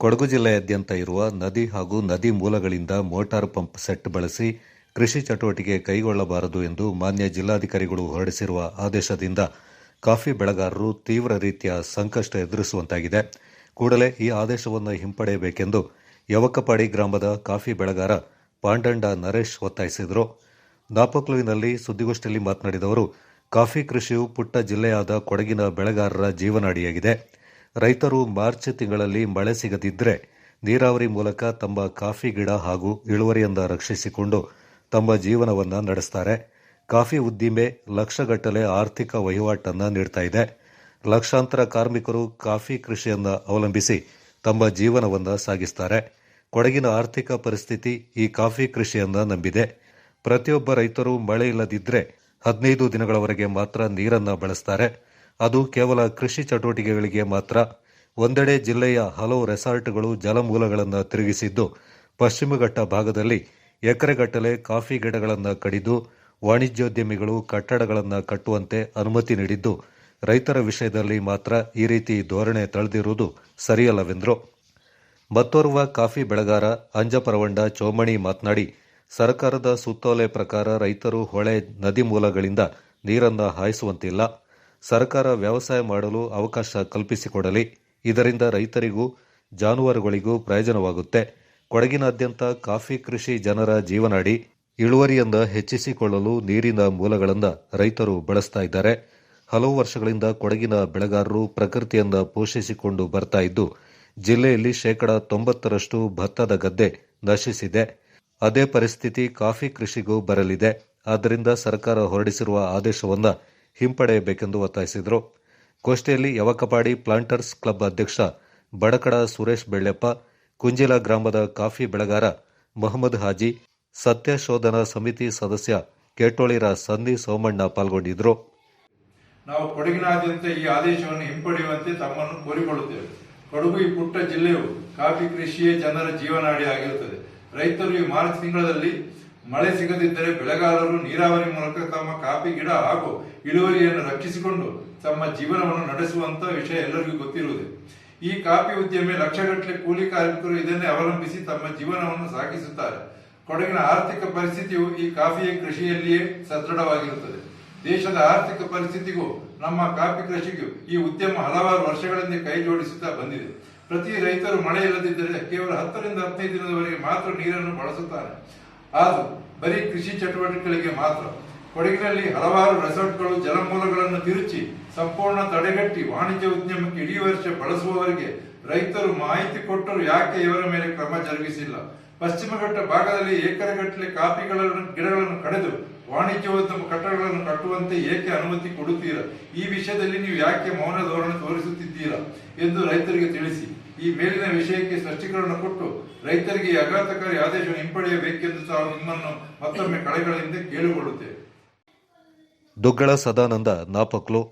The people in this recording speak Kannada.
ಕೊಡಗು ಜಿಲ್ಲೆಯಾದ್ಯಂತ ಇರುವ ನದಿ ಹಾಗೂ ನದಿ ಮೂಲಗಳಿಂದ ಮೋಟಾರ್ ಪಂಪ್ ಸೆಟ್ ಬಳಸಿ ಕೃಷಿ ಚಟುವಟಿಕೆ ಕೈಗೊಳ್ಳಬಾರದು ಎಂದು ಮಾನ್ಯ ಜಿಲ್ಲಾಧಿಕಾರಿಗಳು ಹೊರಡಿಸಿರುವ ಆದೇಶದಿಂದ ಕಾಫಿ ಬೆಳೆಗಾರರು ತೀವ್ರ ರೀತಿಯ ಸಂಕಷ್ಟ ಎದುರಿಸುವಂತಾಗಿದೆ. ಕೂಡಲೇ ಈ ಆದೇಶವನ್ನು ಹಿಂಪಡೆಯಬೇಕೆಂದು ಯವಕಪಾಡಿ ಗ್ರಾಮದ ಕಾಫಿ ಬೆಳೆಗಾರ ಪಾಂಡಂಡ ನರೇಶ್ ಒತ್ತಾಯಿಸಿದರು. ನಾಪಕ್ಲುವಿನಲ್ಲಿ ಸುದ್ದಿಗೋಷ್ಠಿಯಲ್ಲಿ ಮಾತನಾಡಿದ ಅವರು, ಕಾಫಿ ಕೃಷಿಯು ಪುಟ್ಟ ಜಿಲ್ಲೆಯಾದ ಕೊಡಗಿನ ಬೆಳೆಗಾರರ ಜೀವನಾಡಿಯಾಗಿದೆ. ರೈತರು ಮಾರ್ಚ್ ತಿಂಗಳಲ್ಲಿ ಮಳೆ ಸಿಗದಿದ್ದರೆ ನೀರಾವರಿ ಮೂಲಕ ತಮ್ಮ ಕಾಫಿ ಗಿಡ ಹಾಗೂ ಇಳುವರಿಯಿಂದ ರಕ್ಷಿಸಿಕೊಂಡು ತಮ್ಮ ಜೀವನವನ್ನು ನಡೆಸ್ತಾರೆ. ಕಾಫಿ ಉದ್ದಿಮೆ ಲಕ್ಷಗಟ್ಟಲೆ ಆರ್ಥಿಕ ವಹಿವಾಟನ್ನು ನೀಡ್ತಾ ಇದೆ. ಲಕ್ಷಾಂತರ ಕಾರ್ಮಿಕರು ಕಾಫಿ ಕೃಷಿಯನ್ನು ಅವಲಂಬಿಸಿ ತಮ್ಮ ಜೀವನವನ್ನು ಸಾಗಿಸ್ತಾರೆ. ಕೊಡಗಿನ ಆರ್ಥಿಕ ಪರಿಸ್ಥಿತಿ ಈ ಕಾಫಿ ಕೃಷಿಯನ್ನು ನಂಬಿದೆ. ಪ್ರತಿಯೊಬ್ಬ ರೈತರು ಮಳೆ ಇಲ್ಲದಿದ್ದರೆ ಹದಿನೈದು ದಿನಗಳವರೆಗೆ ಮಾತ್ರ ನೀರನ್ನು ಬಳಸ್ತಾರೆ. ಅದು ಕೇವಲ ಕೃಷಿ ಚಟುವಟಿಕೆಗಳಿಗೆ ಮಾತ್ರ. ಒಂದೆಡೆ ಜಿಲ್ಲೆಯ ಹಲವು ರೆಸಾರ್ಟ್ಗಳು ಜಲಮೂಲಗಳನ್ನು ತಿರುಗಿಸಿದ್ದು, ಪಶ್ಚಿಮಘಟ್ಟ ಭಾಗದಲ್ಲಿ ಎಕರೆಗಟ್ಟಲೆ ಕಾಫಿ ಗಿಡಗಳನ್ನು ಕಡಿದು, ವಾಣಿಜ್ಯೋದ್ಯಮಿಗಳು ಕಟ್ಟಡಗಳನ್ನು ಕಟ್ಟುವಂತೆ ಅನುಮತಿ ನೀಡಿದ್ದು, ರೈತರ ವಿಷಯದಲ್ಲಿ ಮಾತ್ರ ಈ ರೀತಿ ಧೋರಣೆ ತಳೆದಿರುವುದು ಸರಿಯಲ್ಲವೆಂದರು. ಮತ್ತೋರ್ವ ಕಾಫಿ ಬೆಳೆಗಾರ ಅಂಜಪರವಂಡ ಚೋಮಣಿ ಮಾತನಾಡಿ, ಸರ್ಕಾರದ ಸುತ್ತೋಲೆ ಪ್ರಕಾರ ರೈತರು ಹೊಳೆ ನದಿ ಮೂಲಗಳಿಂದ ನೀರನ್ನು ಹಾಯಿಸುವಂತಿಲ್ಲ. ಸರ್ಕಾರ ವ್ಯವಸಾಯ ಮಾಡಲು ಅವಕಾಶ ಕಲ್ಪಿಸಿಕೊಡಲಿ. ಇದರಿಂದ ರೈತರಿಗೂ, ಜಾನುವಾರುಗಳಿಗೂ ಪ್ರಯೋಜನವಾಗುತ್ತೆ. ಕೊಡಗಿನಾದ್ಯಂತ ಕಾಫಿ ಕೃಷಿ ಜನರ ಜೀವನಾಡಿ ಇಳುವರಿಯಿಂದ ಹೆಚ್ಚಿಸಿಕೊಳ್ಳಲು ನೀರಿನ ಮೂಲಗಳನ್ನು ರೈತರು ಬಳಸ್ತಾ ಇದ್ದಾರೆ. ಹಲವು ವರ್ಷಗಳಿಂದ ಕೊಡಗಿನ ಬೆಳೆಗಾರರು ಪ್ರಕೃತಿಯಿಂದ ಪೋಷಿಸಿಕೊಂಡು ಬರ್ತಾ ಇದ್ದು, ಜಿಲ್ಲೆಯಲ್ಲಿ ಶೇಕಡ ತೊಂಬತ್ತರಷ್ಟು ಭತ್ತದ ಗದ್ದೆ ನಶಿಸಿದೆ. ಅದೇ ಪರಿಸ್ಥಿತಿ ಕಾಫಿ ಕೃಷಿಗೂ ಬರಲಿದೆ. ಆದ್ದರಿಂದ ಸರ್ಕಾರ ಹೊರಡಿಸಿರುವ ಆದೇಶವನ್ನು ಹಿಂಪಡೆಯಬೇಕೆಂದು ಒತ್ತಾಯಿಸಿದರು. ಗೋಷ್ಠಿಯಲ್ಲಿ ಯವಕಪಾಡಿ ಪ್ಲಾಂಟರ್ಸ್ ಕ್ಲಬ್ ಅಧ್ಯಕ್ಷ ಬಡಕಡ ಸುರೇಶ್ ಬೆಳ್ಳೆಪ್ಪ, ಕುಂಜಿಲ ಗ್ರಾಮದ ಕಾಫಿ ಬೆಳೆಗಾರ ಮೊಹಮ್ಮದ್ ಹಾಜಿ ಸತ್ಯಶೋಧನಾ ಸಮಿತಿ ಸದಸ್ಯ ಕೆಟೋಳಿರ ಸಂದಿ ಸೋಮಣ್ಣ ಪಾಲ್ಗೊಂಡಿದ್ದರು. ನಾವು ಕೊಡಗಿನಾದ್ಯಂತ ಈ ಆದೇಶವನ್ನು ಹಿಂಪಡೆಯುವಂತೆ ತಮ್ಮನ್ನು ಕೋರಿಕೊಳ್ಳುತ್ತೇವೆ. ಕೊಡಗು ಈ ಪುಟ್ಟ ಜಿಲ್ಲೆಯು ಕಾಫಿ ಕೃಷಿಯೇ ಜನರ ಜೀವನಾಡಿ ಆಗಿರುತ್ತದೆ. ರೈತರು ಈ ಮಾರ್ಚ್ ತಿಂಗಳಲ್ಲಿ ಮಳೆ ಸಿಗದಿದ್ದರೆ ಬೆಳೆಗಾರರು ನೀರಾವರಿ ಮೂಲಕ ತಮ್ಮ ಕಾಫಿ, ಗಿಡ ಹಾಗೂ ಇಳುವರಿಯನ್ನು ರಕ್ಷಿಸಿಕೊಂಡು ತಮ್ಮ ಜೀವನವನ್ನು ನಡೆಸುವಂತ ವಿಷಯ ಎಲ್ಲರಿಗೂ ಗೊತ್ತಿರುವುದೇ. ಈ ಕಾಫಿ ಉದ್ಯಮಿ ಲಕ್ಷಗಟ್ಟಲೆ ಕೂಲಿ ಕಾರ್ಮಿಕರು ಇದನ್ನೇ ಅವಲಂಬಿಸಿ ತಮ್ಮ ಜೀವನವನ್ನು ಸಾಗಿಸುತ್ತಾರೆ. ಕೊಡಗಿನ ಆರ್ಥಿಕ ಪರಿಸ್ಥಿತಿಯು ಈ ಕಾಫಿಯ ಕೃಷಿಯಲ್ಲಿಯೇ ಸದೃಢವಾಗಿರುತ್ತದೆ. ದೇಶದ ಆರ್ಥಿಕ ಪರಿಸ್ಥಿತಿಗೂ ನಮ್ಮ ಕಾಫಿ ಕೃಷಿಗೂ ಈ ಉದ್ಯಮ ಹಲವಾರು ವರ್ಷಗಳಿಂದ ಕೈ ಜೋಡಿಸುತ್ತಾ ಬಂದಿದೆ. ಪ್ರತಿ ರೈತರು ಮಳೆ ಇಲ್ಲದಿದ್ದರೆ ಕೇವಲ ಹತ್ತರಿಂದ ಹದಿನೈದು ದಿನದವರೆಗೆ ಮಾತ್ರ ನೀರನ್ನು ಬಳಸುತ್ತಾರೆ. ಅದು ಬರೀ ಕೃಷಿ ಚಟುವಟಿಕೆಗಳಿಗೆ ಮಾತ್ರ. ಕೊಡಗಿನಲ್ಲಿ ಹಲವಾರು ರೆಸಾರ್ಟ್ಗಳು, ಜಲಮೂಲಗಳನ್ನು ತಿರುಚಿ ಸಂಪೂರ್ಣ ತಡೆಗಟ್ಟಿ ವಾಣಿಜ್ಯ ಉದ್ಯಮಕ್ಕೆ ಇಡೀ ವರ್ಷ ಬಳಸುವವರಿಗೆ ರೈತರು ಮಾಹಿತಿ ಕೊಟ್ಟರು ಯಾಕೆ ಇವರ ಮೇಲೆ ಕ್ರಮ ಜರುಗಿಸಿಲ್ಲ? ಪಶ್ಚಿಮ ಘಟ್ಟ ಭಾಗದಲ್ಲಿ ಏಕರಗಟ್ಟಲೆ ಕಾಫಿಗಳನ್ನು ಗಿಡಗಳನ್ನು ಕಡೆದು ವಾಣಿಜ್ಯೋದ್ಯಮ ಕಟ್ಟಡಗಳನ್ನು ಕಟ್ಟುವಂತೆ ಏಕೆ ಅನುಮತಿ ಕೊಡುತ್ತೀರಾ? ಈ ವಿಷಯದಲ್ಲಿ ನೀವು ಯಾಕೆ ಮೌನ ಧೋರಣೆ ತೋರಿಸುತ್ತಿದ್ದೀರಾ ಎಂದು ರೈತರಿಗೆ ತಿಳಿಸಿ. ಈ ಮೇಲಿನ ವಿಷಯಕ್ಕೆ ಸ್ಪಷ್ಟೀಕರಣ ಕೊಟ್ಟು ರೈತರಿಗೆ ಈ ಆಘಾತಕಾರಿ ಆದೇಶವನ್ನು ಹಿಂಪಡೆಯಬೇಕೆಂದು ಸಹ ನಿಮ್ಮನ್ನು ಮತ್ತೊಮ್ಮೆ ಕಳೆಗಳಿಂದ ಕೇಳಿಕೊಳ್ಳುತ್ತೇವೆ ದುಗ್ಗಳ ಸದಾನಂದ ನಾಪಕ್ಲು.